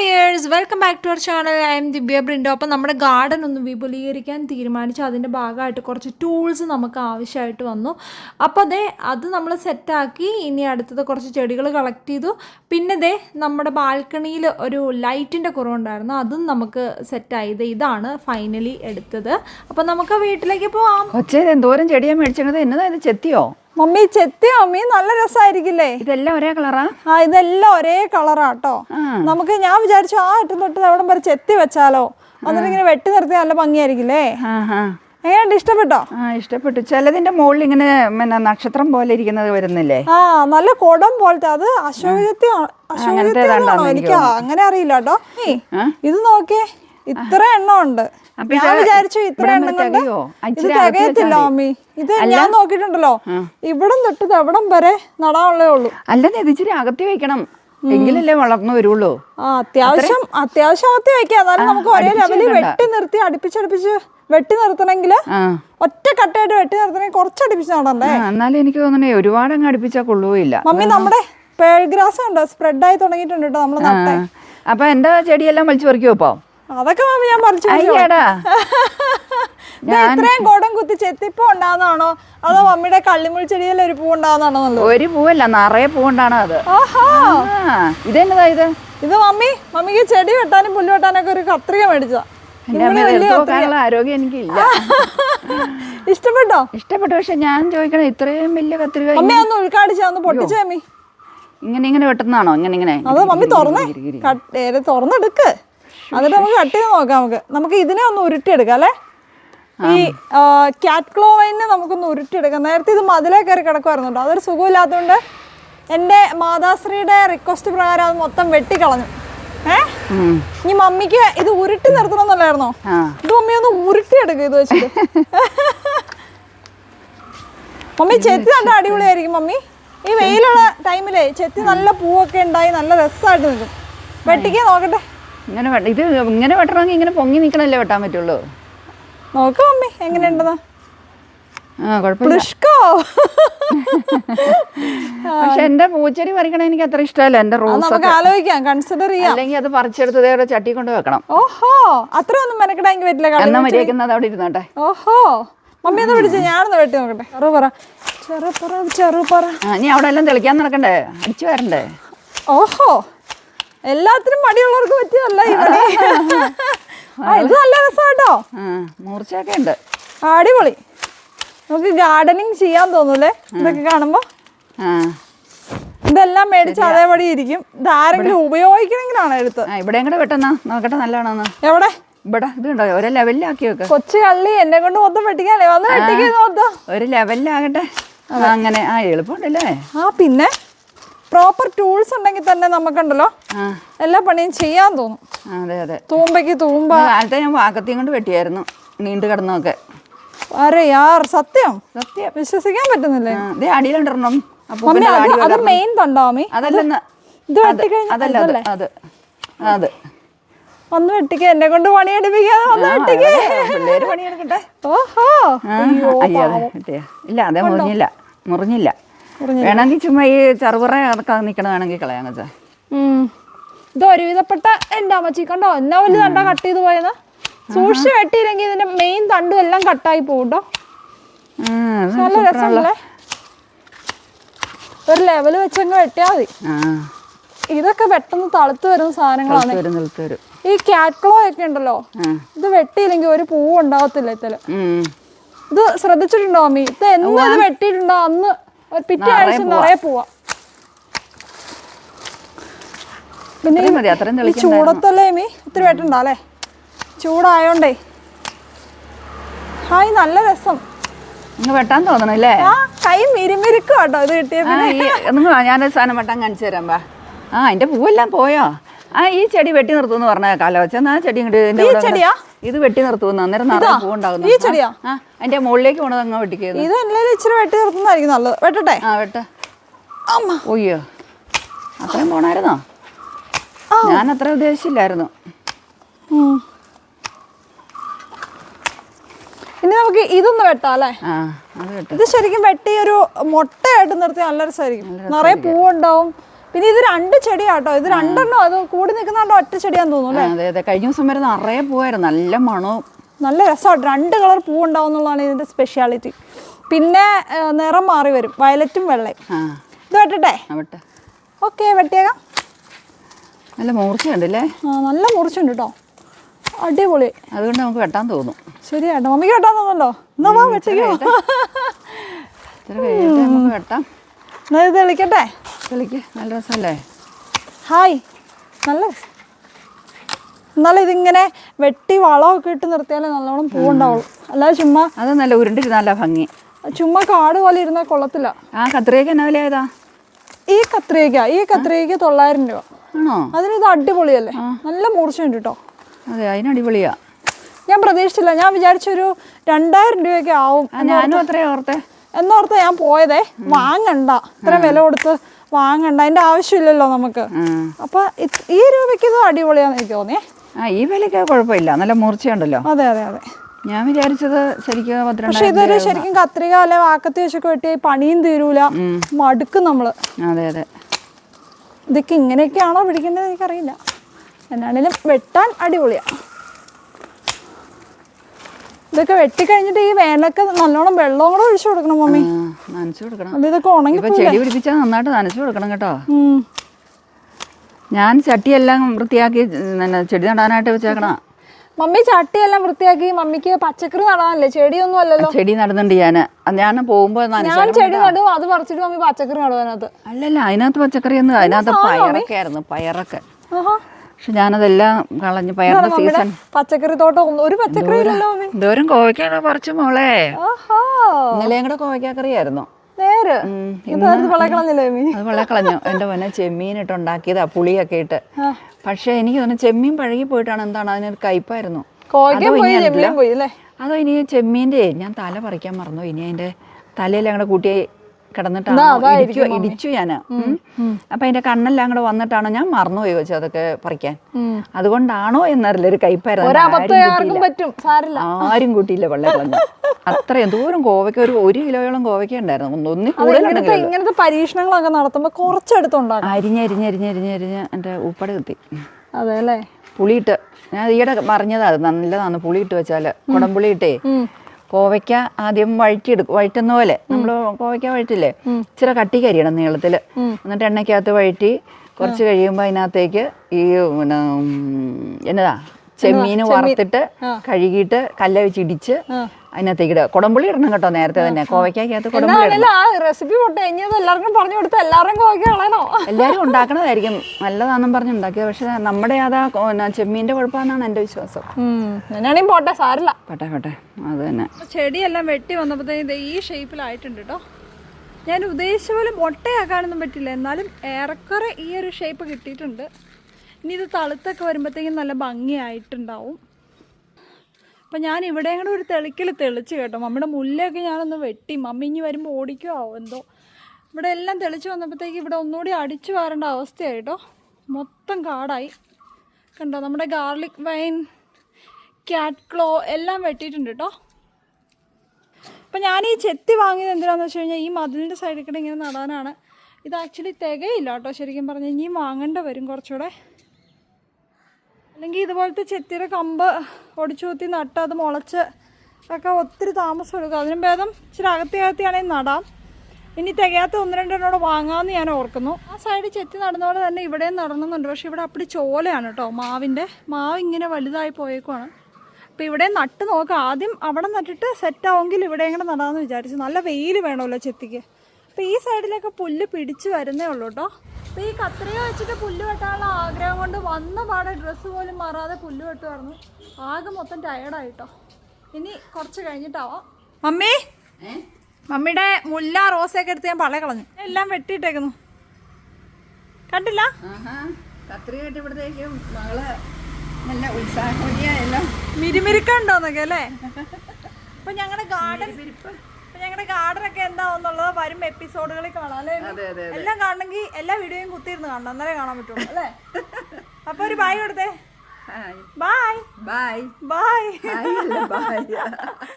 Dears welcome back to our channel I am Divya Brindo അപ്പം നമ്മുടെ garden ഒന്ന് വിപുലീകരിക്കാൻ തീരുമാനിച്ചു. അതിന്റെ ഭാഗമായിട്ട് കുറച്ച് ടൂൾസ് നമുക്ക് ആവശ്യമായിട്ട് വന്നു. അപ്പോൾ ദേ അത് നമ്മൾ സെറ്റാക്കി ഇനി അടുത്തത് കുറച്ച് ചെടികൾ കളക്ട് ചെയ്തു. പിന്നെ ദേ നമ്മുടെ ബാൽക്കണിയിൽ ഒരു ലൈറ്റിന്റെ കുറവുണ്ടായിരുന്നു. അതും നമുക്ക് സെറ്റായത് ഇത് ഇതാണ് ഫൈനലി എടുത്തത്. അപ്പോൾ നമുക്ക് വീട്ടിലേക്ക് പോവാം. എന്തോരം ചെടിയാണ് മേടിച്ചത് എന്നതാ ഇത് ചെത്തിയോ? മമ്മി ചെത്തി മമ്മി നല്ല രസമായിരിക്കില്ലേ? ഇതെല്ലാം ഒരേ കളറാ? ആ ഇതെല്ലാം ഒരേ കളറാട്ടോ. കേട്ടോ നമുക്ക് ഞാൻ വിചാരിച്ചു ആ അറ്റം തൊട്ട് അവിടം വരെ ചെത്തി വെച്ചാലോ. എന്നിട്ട് ഇങ്ങനെ വെട്ടി നിർത്തി നല്ല ഭംഗിയായിരിക്കില്ലേ? എങ്ങനെയുണ്ട്? ഇഷ്ടപ്പെട്ടോ? ആ ഇഷ്ടപ്പെട്ടു. ചിലതിന്റെ മുകളിൽ ഇങ്ങനെ പിന്നെ നക്ഷത്രം പോലെ ഇരിക്കുന്നത് വരുന്നില്ലേ? ആ നല്ല കൊടം പോലത്തെ അത് അശോകത്തി അശോകത്തിയാണോ എനിക്ക് അങ്ങനെ അറിയില്ല കേട്ടോ. ഇത് നോക്കിയേ ഇത്ര എണ്ണം ഉണ്ട് ഞാൻ വിചാരിച്ചു ഇത്ര എണ്ണം കൊണ്ട് ഇത് തികയത്തില്ല അമ്മി ഇത് ഞാൻ നോക്കിയിട്ടുണ്ടല്ലോ. ഇവിടം തൊട്ട് എവിടം വരെ നടാനുള്ളേ ഉള്ളൂ. അല്ലെന്നേ ഇത് ഇച്ചിരി അകത്തി വെക്കണം. എങ്കിലല്ലേ വളർന്നു വരുള്ളൂ. അത്യാവശ്യം അത്യാവശ്യം അകത്തി വെക്കാം. എന്നാലും നമുക്ക് ഒരേ ലെവലിൽ വെട്ടി നിർത്തി അടുപ്പിച്ചടുപ്പിച്ച് വെട്ടി നിർത്തണമെങ്കിൽ ഒറ്റ കട്ടയായിട്ട് വെട്ടി നിർത്തണമെങ്കിൽ കുറച്ച് അടുപ്പിച്ച് നടണ്ടേ? എന്നാലും എനിക്ക് തോന്നണേ ഒരുപാട് അങ്ങ് അടുപ്പിച്ചാൽ കൊള്ളുകയില്ല. മമ്മി നമ്മുടെ പേൾ ഗ്രാസ് ഉണ്ട് സ്പ്രെഡ് ആയി തുടങ്ങിയിട്ടുണ്ട് കേട്ടോ നമ്മൾ അപ്പൊ എന്റെ ചെടിയെല്ലാം വലിച്ചു പറിക്കുമോ ഇപ്പൊ? അതൊക്കെ മാമി ഞാൻ പറിച്ചു അയ്യടാ. ഇത് ഇത്രയും കോടം കുത്തി ചെത്തിപ്പൂ ഉണ്ടാകുന്നതാണോ അതോ മമ്മിയുടെ കള്ളിമുൾ ചെടിയിൽ ഒരു പൂ ഉണ്ടാകുന്നതാണോ ഒരു പൂവല്ല നിറയെ പൂവുണ്ടാണ് അത്? ഇതെന്നതാ ഇത്? ഇത് മമ്മി മമ്മിക്ക് ചെടി വെട്ടാനും പുല്ല് വെട്ടാനൊക്കെ ഒരു കത്രിക മേടിച്ചതാ. ആരോഗ്യം എനിക്കില്ല. ഇഷ്ടപ്പെട്ടോ? ഇഷ്ടപ്പെട്ടു പക്ഷെ ഞാൻ ചോദിക്കണേ ഇത്രയും വലിയ കത്രിക ഒന്ന് ഉൾക്കാടിച്ചു ഒന്ന് പൊട്ടിച്ചേ മമ്മി? ഇങ്ങനെ ഇങ്ങനെ വെട്ടുന്നതാണോ? ഇങ്ങനെ ഇങ്ങനെ അത് മമ്മി തുറന്നേ തുറന്നെടുക്ക്? എന്നിട്ട് നമുക്ക് കട്ട് ചെയ്ത് നോക്കാം നമുക്ക്. നമുക്ക് ഇതിനെ ഒന്ന് ഉരുട്ടിയെടുക്കാം അല്ലേ? ഈ ക്യാറ്റ് ക്ലോവൈനെ നമുക്കൊന്ന് ഉരുട്ടിയെടുക്കാം. നേരത്തെ ഇത് മതിലേ കയറി കിടക്കുമായിരുന്നു കേട്ടോ അതൊരു സുഖമില്ലാത്തതുകൊണ്ട് എന്റെ മാതാശ്രീയുടെ റിക്വസ്റ്റ് പ്രകാരം അത് മൊത്തം വെട്ടിക്കളഞ്ഞു. ഏ. ഇനി മമ്മിക്ക് ഇത് ഉരുട്ടി നിർത്തണമെന്നല്ലായിരുന്നോ? ഇത് മമ്മി ഒന്ന് ഉരുട്ടിയെടുക്കുക ഇത് വെച്ചിട്ട്. മമ്മി ചെത്തി നല്ല അടിപൊളിയായിരിക്കും മമ്മി. ഈ വെയിലുള്ള ടൈമിലേ ചെത്തി നല്ല പൂവൊക്കെ ഉണ്ടായി നല്ല രസമായിട്ട് നിൽക്കും. വെട്ടിക്കേ നോക്കട്ടെ. ഇങ്ങനെ ഇത് ഇങ്ങനെ വെട്ടണമെങ്കിൽ ഇങ്ങനെ പൊങ്ങി നിൽക്കണല്ലേ വെട്ടാൻ പറ്റുള്ളൂ. നോക്കാം അമ്മേ എങ്ങനെയുണ്ടെന്ന്? പക്ഷെ എന്റെ പൂച്ചെടി പറിക്കണ എനിക്ക് അത്ര ഇഷ്ടമല്ല. എന്റെ റോസ് ആലോചിക്കാം കൺസിഡർ ചെയ്യാം. അല്ലെങ്കിൽ അത് പറിച്ചെടുത്തതേ അവിടെ ചട്ടി കൊണ്ട് വെക്കണം. ഓഹോ അത്രയൊന്നും മെനക്കെടാങ്കി പറ്റില്ല. കാരണം എന്നാ മര്യാദക്കുന്നത് അവിടെ ഇരുന്നോട്ടെ. ഓഹോ മമ്മി ഒന്ന് വിളിച്ചു ഞാനൊന്ന് വെട്ടി നോക്കട്ടെ. ചെറു പറ. ചെറു പറ ചെറു പറ. നീ അവിടെ എല്ലാം തെളിക്കാൻ നടക്കണ്ടേ? അടിച്ചു വരണ്ടേ? ഓഹോ. എല്ലാത്തിനും മടിയുള്ളവർക്ക് പറ്റിയതല്ല ഇവിടെ ആ ഇത് നല്ല രസമാട്ടോ. മൂർച്ചയൊക്കെ ഉണ്ട്. അടിപൊളി. നമുക്ക് ഗാർഡനിങ് ചെയ്യാൻ തോന്നൂലേ ഇതൊക്കെ കാണുമ്പോ? ആ. ഇതെല്ലാം മേടിച്ച അതേപടി ഇരിക്കും. ഇതാരെങ്കിലും ഉപയോഗിക്കണമെങ്കിലാണ് എടുത്ത്? ആ ഇവിടെയും കൂടെ വെട്ടുന്ന. നോക്കട്ടെ നല്ലതാണെന്ന്. എവിടെ? ഇവിടെ ഇത് ഉണ്ടോ ഒരേ ലെവലിലാക്കി വെക്ക. കൊച്ചു കള്ളി എന്നെ കൊണ്ട് മൊത്തം വെട്ടിക്കാനേ വന്ന് വെട്ടിക്കുന്നു മൊത്തം ഒരു ലെവലിലാകട്ടെ. അങ്ങനെ. ആ എളുപ്പമുണ്ടല്ലേ? ആ പിന്നെ? പ്രോപ്പർ ടൂൾസ് ഉണ്ടെങ്കിൽ തന്നെ നമുക്കുണ്ടല്ലോ. എല്ലാ പണിയും ചെയ്യാൻ തോന്നും. അതെ അതെ. തൂമ്പയ്ക്ക് തൂമ്പ. കാലത്തെ ഞാൻ വാക്കത്തിയും കൊണ്ട് വെട്ടിയായിരുന്നു നീണ്ടു കിടന്നൊക്കെ അരെ യാർ സത്യം? സത്യം. വിശ്വസിക്കാൻ പറ്റുന്നില്ലേ? അടിയിലുണ്ടിരണം അത് മെയിൻ തണ്ടോ അതല്ലെന്ന് ഇത് വെട്ടിക്കഴിഞ്ഞാൽ അതല്ല അത് അത് വന്ന് വെട്ടിക്ക എന്നെ കൊണ്ട് പണിയെടുപ്പിക്കാതെ വന്ന് വെട്ടിക്ക. പിള്ളേര് പണിയെടുക്കട്ടെ. ഓഹോ. ഇല്ല അതെ മുറിഞ്ഞില്ല മുറിഞ്ഞില്ല. വേണമെങ്കിൽ ചുമ്മാ ഈ ചെറുപുറ അതൊക്കെ നിൽക്കണ വേണമെങ്കിൽ കളയാൻ വെച്ചാ ഉം. ഇത് ഒരുവിധപ്പെട്ട എന്റെ അമ്മച്ചി കണ്ടോ? എന്നാ വലിയ തണ്ട കട്ട് ചെയ്ത് പോയത്? സൂക്ഷിച്ച് വെട്ടിയില്ലെങ്കിൽ ഇതിന്റെ മെയിൻ തണ്ടും എല്ലാം കട്ടായി പോകും കേട്ടോ നല്ല രസമല്ലേ ഒരു ലെവൽ വെച്ചങ്ങ് വെട്ടിയാൽ മതി. ഇതൊക്കെ പെട്ടെന്ന് തളുത്ത് വരുന്ന സാധനങ്ങളാണ്. ഈ കാറ്റ്ക്ലോ ഒക്കെ ഉണ്ടല്ലോ. ഇത് വെട്ടിയില്ലെങ്കിൽ ഒരു പൂവ് ഉണ്ടാവത്തില്ല ഇത് ശ്രദ്ധിച്ചിട്ടുണ്ടോ അമ്മി? ഇത് എന്ന് ഇത് വെട്ടിയിട്ടുണ്ടോ? അന്ന് പിറ്റേ ആഴ്ച നിറയെ പോവാ. പിന്നെ ചൂടത്തല്ലേ മീ ഒത്തിരി വെട്ടണ്ട അല്ലേ? ചൂടായോണ്ടേ. ഹായ് നല്ല രസം. വെട്ടാൻ തോന്നണല്ലേ കൈ മിരിമിരിക്കും കേട്ടോ ഇത് കിട്ടിയപ്പോ ഞാൻ സാധനം വെട്ടാൻ കാണിച്ചു തരാം ബാ ആ അതിന്റെ പൂവെല്ലാം പോയോ? ആ ഈ ചെടി വെട്ടി നിർത്തുമെന്ന് പറഞ്ഞ കാലവച്ച ആ ചെടി ഇങ്ങോട്ട് ചെടിയാ? ഇത് വെട്ടി നിർത്തുമെന്ന് അന്നേരം നിറയെ പൂവുണ്ടാകുന്നു ഈ ചെടിയാ? അതിന്റെ മുകളിലേക്ക് പോണത് അങ്ങ് വെട്ടിക്കുന്നത് ഇത് എല്ലാവരും ഇച്ചിരി വെട്ടി നിർത്തുന്നതായിരിക്കും നല്ലത്. വെട്ടട്ടെ? ആ വെട്ട. ഒയ്യോ അത്രയും പോണായിരുന്നോ? ഞാൻ അത്ര ഉദ്ദേശിച്ചില്ലായിരുന്നു. ഇനി നമുക്ക് ഇതൊന്ന് വെട്ടാം അല്ലേ? ഇത് ശരിക്കും വെട്ടി ഒരു മുട്ടയായിട്ട് നിർത്തി നല്ല രസമായിരിക്കും. നിറയെ പൂവുണ്ടാവും. പിന്നെ ഇത് രണ്ട് ചെടിയാട്ടോ. ഇത് രണ്ടെണ്ണോ അത് കൂടി നിൽക്കുന്നുണ്ടോ ഒറ്റ ചെടിയാന്ന് തോന്നുന്നു അല്ലേ? അതെ അതെ. കഴിഞ്ഞ ദിവസം വരെ നിറയെ പോവായിരുന്നു. നല്ല മണവും. നല്ല രസമാണ് രണ്ട് കളർ പൂ ഉണ്ടാവും എന്നുള്ളതാണ് ഇതിന്റെ സ്പെഷ്യാലിറ്റി പിന്നെ നിറം മാറി വരും. വയലറ്റും വെള്ളയും. ആ. ഇത് വെട്ടട്ടെ? ഓക്കെ വെട്ടിയേക്കാം. നല്ല മൂർച്ചയുണ്ടല്ലേ? ആ, നല്ല മൂർച്ചയുണ്ട് കേട്ടോ അടിപൊളി. അതുകൊണ്ട് നമുക്ക് വെട്ടാൻ തോന്നും. ശരിയാട്ടോ മമ്മിക്ക് വെട്ടാൻ തോന്നല്ലോ എന്നാ വാ വെച്ചേക്കോ ഇത്ര നമുക്ക് വെട്ടാം. ഇത് തെളിക്കട്ടെ? കളിക്ക് നല്ല രസമല്ലേ? ഹായ്. നല്ല. എന്നാലും ഇതിങ്ങനെ വെട്ടി വളമൊക്കെ ഇട്ട് നിർത്തിയാലേ നല്ലോണം പൂവുണ്ടാവുള്ളൂ. അല്ലാതെ ചുമ്മാ അത് നല്ല ഉരുണ്ടിരുന്നല്ല ഭംഗി. ചുമ്മാ കാട് പോലെ ഇരുന്നാൽ കൊള്ളത്തില്ല. ആ കത്രിക എന്നാ വില ഏതാ ഈ കത്രിക ഈ കത്രിക തൊള്ളായിരം രൂപ. ആണോ? അതിന് ഇത് അടിപൊളിയല്ലേ? നല്ല മൂർച്ചയുണ്ട് കേട്ടോ. അതെ അതിനടിപൊളിയാ ഞാൻ പ്രതീക്ഷിച്ചില്ല. ഞാൻ വിചാരിച്ചൊരു രണ്ടായിരം രൂപയൊക്കെ ആവും ഞാനും അത്രയും ഓർത്തേ. എന്നോർത്ത് ഞാൻ പോയതേ. വാങ്ങണ്ട. ഇത്ര വില കൊടുത്ത് വാങ്ങണ്ട അതിന്റെ ആവശ്യമില്ലല്ലോ നമുക്ക്. അപ്പോൾ അപ്പൊ ഈ രൂപയ്ക്ക് ഇത് അടിപൊളിയാന്ന് എനിക്ക് തോന്നിയേ. ആ ഈ വിലയ്ക്ക് കുഴപ്പമില്ല. നല്ല മൂർച്ചയുണ്ടല്ലോ. അതെ അതെ അതെ. ഞാൻ വിചാരിച്ചത് ശരിക്കും പക്ഷെ ഇതൊരു ശരിക്കും കത്രിക അല്ലെ വാക്കത്തി വെച്ചൊക്കെ വെട്ടി പണിയും തീരൂല. മടുക്കും നമ്മൾ. അതെ അതെ. ഇതൊക്കെ ഇങ്ങനെയൊക്കെയാണോ പിടിക്കേണ്ടത് എനിക്കറിയില്ല. എന്നാണേലും വെട്ടാൻ അടിപൊളിയാ. ഇതൊക്കെ വെട്ടിക്കഴിഞ്ഞിട്ട് ഈ വേനലൊക്കെ നല്ലോണം വെള്ളവും കൂടെ ഒഴിച്ചു കൊടുക്കണം മമ്മി. ആ, നനച്ചു കൊടുക്കണം. അല്ല ഇതൊക്കെ ഉണങ്ങി ഇപ്പൊ ചെടി പിടിപ്പിച്ചാൽ നന്നായിട്ട് നനച്ചു കൊടുക്കണം കേട്ടോ. ഞാൻ ചട്ടിയെല്ലാം വൃത്തിയാക്കി ചെടി നടാനായിട്ട് വെച്ചേക്കണ മമ്മി ചട്ടിയെല്ലാം വൃത്തിയാക്കി മമ്മിക്ക് പച്ചക്കറി നടാനല്ലേ? ചെടിയൊന്നും അല്ലല്ലോ. ചെടി നടന്നുണ്ട് ഞാൻ ഞാൻ പോകുമ്പോ ഞാൻ ചെടി നടും അത് പറിച്ചിട്ട് മമ്മി പച്ചക്കറി നടും അതിനകത്ത്. അല്ലല്ല അതിനകത്ത് പച്ചക്കറി ഒന്നും അതിനകത്ത് പയറൊക്കെ ആയിരുന്നു പയറൊക്കെ. പക്ഷെ ഞാനതെല്ലാം കളഞ്ഞ് പയറിന്റെ സീസൺ. പച്ചക്കറി തോട്ടം ഒരു പച്ചക്കറി ഇല്ലല്ലോ ദൂരം കോവയ്ക്കാണ് പറിച്ചു മോളെ? ഇന്നലെ ഇന്നലെയും കൂടെ കോവയ്ക്കാക്കറിയായിരുന്നു. നേര്. കളഞ്ഞു എന്റെ പൊന്നെ ചെമ്മീൻ ഇട്ട് ഉണ്ടാക്കിയതാ പുളിയൊക്കെ ഇട്ട്. പക്ഷെ എനിക്ക് തോന്നുന്നു ചെമ്മീൻ പഴകി പോയിട്ടാണ് എന്താണ് അതിനൊരു കയ്പായിരുന്നു. അതോ ഇനി ചെമ്മീന്റെ ഞാൻ തല പറിക്കാൻ മറന്നു. ഇനി അതിന്റെ തലയിൽ കൂടെ കൂട്ടി കിടന്നിട്ടാണ് ഇടിച്ചു ഇടിച്ചു ഞാൻ. അപ്പം അതിന്റെ കണ്ണെല്ലാം കൂടെ വന്നിട്ടാണോ ഞാൻ മറന്നുപോയി വെച്ചു അതൊക്കെ പറിക്കാൻ. അതുകൊണ്ടാണോ എന്നറിയില്ല. ഒരു കൈപ്പായിരുന്നു ആരും കൂട്ടിയില്ല. വെള്ളം കളഞ്ഞു അത്രയും ദൂരം കോവയ്ക്ക് ഒരു ഒരു കിലോയോളം കോവയ്ക്ക ഉണ്ടായിരുന്നു. ഒന്നി കൂടുതൽ ഇങ്ങനത്തെ പരീക്ഷണങ്ങളൊക്കെ നടത്തുമ്പോ അരിഞ്ഞ അരിഞ്ഞ അരിഞ്ഞരിഞ്ഞരിഞ്ഞരിഞ്ഞരിഞ്ഞ് എന്റെ ഉപ്പട കുത്തി. അതെ അല്ലേ? പുളിയിട്ട്. ഞാൻ ഈയിടെ പറഞ്ഞതാ അത് നല്ലതാണ് പുളിയിട്ട് വെച്ചാൽ കുടംപുളി ഇട്ടേ. കോവയ്ക്ക ആദ്യം വഴറ്റിയെടുക്കും വഴറ്റുന്ന പോലെ. നമ്മൾ കോവയ്ക്ക വഴറ്റില്ലേ? ഇച്ചിരി കട്ടി അരിയണം നീളത്തിൽ എന്നിട്ട് എണ്ണയ്ക്കകത്ത് വഴറ്റി കുറച്ച് കഴിയുമ്പോൾ അതിനകത്തേക്ക് ഈ പിന്നെ എന്നതാ? ചെമ്മീൻ. വറുത്തിട്ട് കഴുകിയിട്ട് കല്ല വെച്ച് ഇടിച്ച് അതിനകത്തേക്ക് ഇടുക കുടംപുളി ഇടണം കേട്ടോ നേരത്തെ തന്നെ. കോവയ്ക്കകത്ത് കുടംപുളി ആ റെസിപ്പി പൊട്ടെ എല്ലാവർക്കും പറഞ്ഞു കൊടുത്ത എല്ലാവരും കോവയ്ക്ക കളയണോ? എല്ലാവരും ഉണ്ടാക്കണതായിരിക്കും. നല്ലതാണെന്നും പറഞ്ഞ് ഉണ്ടാക്കിയത്. പക്ഷെ നമ്മുടെ അതാ ചെമ്മീന്റെ കുഴപ്പമാണെന്നാണ് എന്റെ വിശ്വാസം. പോട്ടെ സാരില്ല. പോട്ടെ പോട്ടെ. അത് തന്നെ. ചെടിയെല്ലാം വെട്ടി വന്നപ്പോഴത്തേക്ക് ഈ ഷേപ്പിലായിട്ടുണ്ട് കേട്ടോ ഞാൻ ഉദ്ദേശിച്ച പോലെ മൊട്ടയാക്കാനൊന്നും പറ്റില്ല. എന്നാലും ഏറെക്കുറെ ഈ ഒരു ഷേപ്പ് കിട്ടിയിട്ടുണ്ട്. ഇനി ഇത് തളുത്തൊക്കെ വരുമ്പോഴത്തേക്കും നല്ല ഭംഗിയായിട്ടുണ്ടാവും. അപ്പം ഞാൻ ഇവിടെ കൂടെ ഒരു തെളിക്കൽ തെളിച്ച് കേട്ടോ. മമ്മിയുടെ മുല്ലയൊക്കെ ഞാനൊന്ന് വെട്ടി. മമ്മി ഇനി വരുമ്പോൾ ഓടിക്കോ? ആവോ? എന്തോ. ഇവിടെ എല്ലാം തെളിച്ച് വന്നപ്പോഴത്തേക്ക് ഇവിടെ ഒന്നുകൂടി അടിച്ചു വാരേണ്ട അവസ്ഥയായിട്ടോ. മൊത്തം കാടായി. കണ്ടോ? നമ്മുടെ ഗാർലിക് വൈൻ ക്യാറ്റ് ക്ലോ എല്ലാം വെട്ടിയിട്ടുണ്ട് കേട്ടോ. അപ്പം ഞാൻ ഈ ചെത്തി വാങ്ങിയത് എന്തിനാന്ന് വെച്ച് കഴിഞ്ഞാൽ ഈ മതിലിന്റെ സൈഡിൽ കൂടെ ഇങ്ങനെ നടാനാണ്. ഇത് ആക്ച്വലി തികയില്ല കേട്ടോ ശരിക്കും പറഞ്ഞാൽ ഇനിയും വാങ്ങേണ്ട വരും കുറച്ചുകൂടെ. അല്ലെങ്കിൽ ഇതുപോലത്തെ ചെത്തിര കമ്പ് ഒടിച്ചു കുത്തി നട്ട് അത് മുളച്ച് ഒക്കെ ഒത്തിരി താമസം എടുക്കും. അതിനും ഭേദം ഇച്ചിരി അകത്തി അകത്തിയാണെങ്കിൽ നടാം. ഇനി തികയാത്ത ഒന്ന് രണ്ടെണ്ണോട് വാങ്ങാമെന്ന് ഞാൻ ഓർക്കുന്നു. ആ സൈഡിൽ ചെത്തി നടന്ന പോലെ തന്നെ ഇവിടെയും നടന്നുന്നുണ്ട്. പക്ഷേ ഇവിടെ അപ്പടി ചോലയാണ് കേട്ടോ മാവിന്റെ മാവ് ഇങ്ങനെ വലുതായി പോയേക്കുവാണ്. അപ്പോൾ ഇവിടെ നട്ട് നോക്കാം. ആദ്യം അവിടെ നട്ടിട്ട് സെറ്റ് ആവുമെങ്കിൽ ഇവിടെയും കൂടെ നടാമെന്ന് വിചാരിച്ചു. നല്ല വെയിൽ വേണമല്ലോ ചെത്തിക്ക്. അപ്പോൾ ഈ സൈഡിലൊക്കെ പുല്ല് പിടിച്ച് വരുന്നേ ഉള്ളൂ കേട്ടോ അപ്പോൾ ഈ കത്രിക വെച്ചിട്ട് പുല്ല് വെട്ടാനുള്ള ആഗ്രഹം കൊണ്ട് വന്ന പാടെ ഡ്രസ്സ് പോലും മാറാതെ പുല്ല് വെട്ടുമായിരുന്നു ആകെ മൊത്തം ടയർഡായിട്ടോ ഇനി കുറച്ച് കഴിഞ്ഞിട്ടാവാം. മമ്മി? മമ്മിയുടെ മുല്ല റോസയൊക്കെ എടുത്ത് ഞാൻ പളയ കളഞ്ഞു. എല്ലാം വെട്ടിയിട്ടേക്കുന്നു. കണ്ടില്ല? കത്രിക കെട്ടിയപ്പോഴത്തേക്കും മകൾ നല്ല ഉത്സാഹം മിരിമിരിക്കണ്ടോന്നൊക്കെ അല്ലേ? അപ്പൊ ഞങ്ങളുടെ ഗാർഡൻ അപ്പൊ ഞങ്ങളുടെ ഗാർഡൻ ഒക്കെ എന്താവുന്നുള്ളത് വരും എപ്പിസോഡുകളിൽ കാണാം അല്ലേ? എല്ലാം കാണണമെങ്കിൽ എല്ലാ വീഡിയോയും കുത്തിയിരുന്ന് കാണണം അന്നേരം കാണാൻ പറ്റുള്ളൂ അല്ലേ? അപ്പൊ ഒരു ബായ് കൊടുത്തേ. Bye bye bye bye